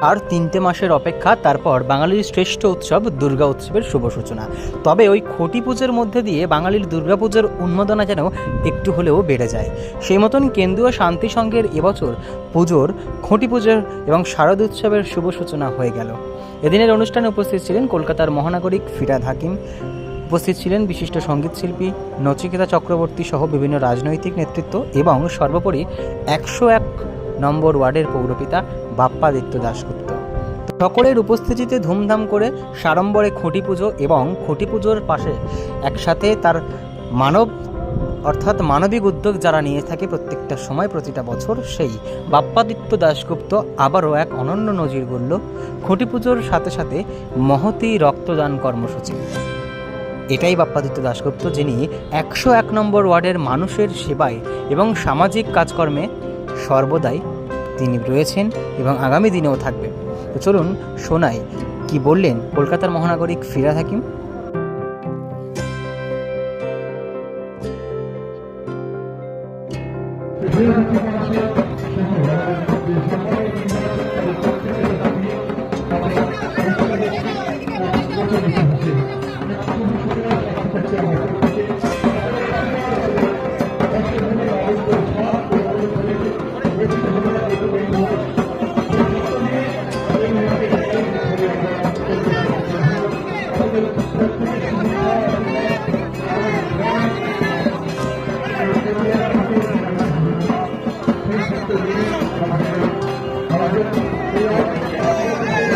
আর তিনটে মাসের অপেক্ষা, তারপর বাঙালির শ্রেষ্ঠ উৎসব দুর্গা উৎসবের শুভ সূচনা। তবে ওই খুঁটি পুজোর মধ্যে দিয়ে বাঙালির দুর্গাপুজোর উন্মাদনা যেন একটু হলেও বেড়ে যায়। সেই মতন কেন্দ্রীয় শান্তি সংঘের এবছর পুজোর, খুঁটি পুজোর এবং শারদ উৎসবের শুভ সূচনা হয়ে গেল। এদিনের অনুষ্ঠানে উপস্থিত ছিলেন কলকাতার মহানাগরিক ফিরাদ হাকিম। উপস্থিত ছিলেন বিশিষ্ট সঙ্গীতশিল্পী নচিকেতা চক্রবর্তী সহ বিভিন্ন রাজনৈতিক নেতৃত্ব এবং সর্বোপরি একশো এক নম্বর ওয়ার্ডের পৌরপিতা বাপ্পাদিত্য দাশগুপ্ত। সকলের উপস্থিতিতে ধুমধাম করে সাড়ম্বরে খুঁটি পুজো এবং খুঁটি পুজোর পাশে একসাথে তার মানব, অর্থাৎ মানবিক উদ্যোগ যারা নিয়ে থাকে প্রত্যেকটা সময় প্রতিটা বছর, সেই বাপ্পাদিত্য দাশগুপ্ত আবারও এক অনন্য নজির গড়ল খুঁটি পুজোর সাথে সাথে মহতি রক্তদান কর্মসূচি। এটাই বাপ্পাদিত্য দাশগুপ্ত যিনি একশো এক নম্বর ওয়ার্ডের মানুষের সেবায় এবং সামাজিক কাজকর্মে সর্বদাই তিনি রয়েছেন এবং আগামী দিনেও থাকবেন। তো চলুন শোনাই কি বললেন কলকাতার মহানাগরিক ফিরা হাকিম? Thank you.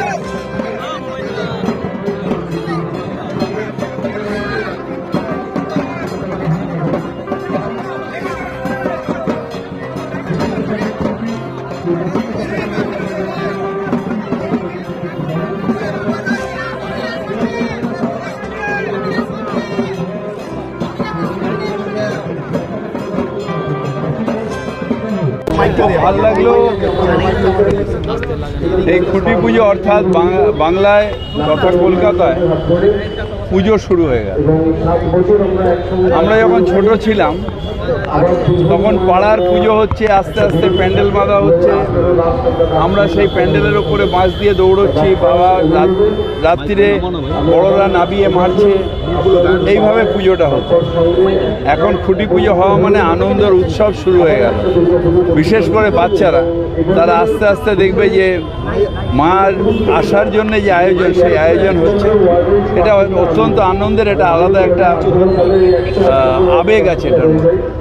ভালো লাগলো এই খুঁটি পুজো অর্থাৎ বাং- বাংলায় তথা কলকাতায় পুজো শুরু হয়ে গেল। আমরা যখন ছোট ছিলাম, তখন পাড়ার পুজো হচ্ছে, আস্তে আস্তে প্যান্ডেল বাঁধা হচ্ছে। আমরা সেই প্যান্ডেলের ওপরে বাঁশ দিয়ে দৌড়চ্ছি, বাবা রাত- রাত্রিরে বড়রা নাবিয়ে মারছে। এইভাবে পুজোটা হচ্ছে। এখন খুঁটি পুজো হওয়া মানে আনন্দের উৎসব শুরু হয়ে গেল। বিশেষ করে বাচ্চারা, তারা আস্তে আস্তে দেখবে যে মার আসার জন্য যে আয়োজন, সেই আয়োজন হচ্ছে। এটা অত্যন্ত আনন্দের এটা আলাদা একটা আবেগ আছে এটার মধ্যে।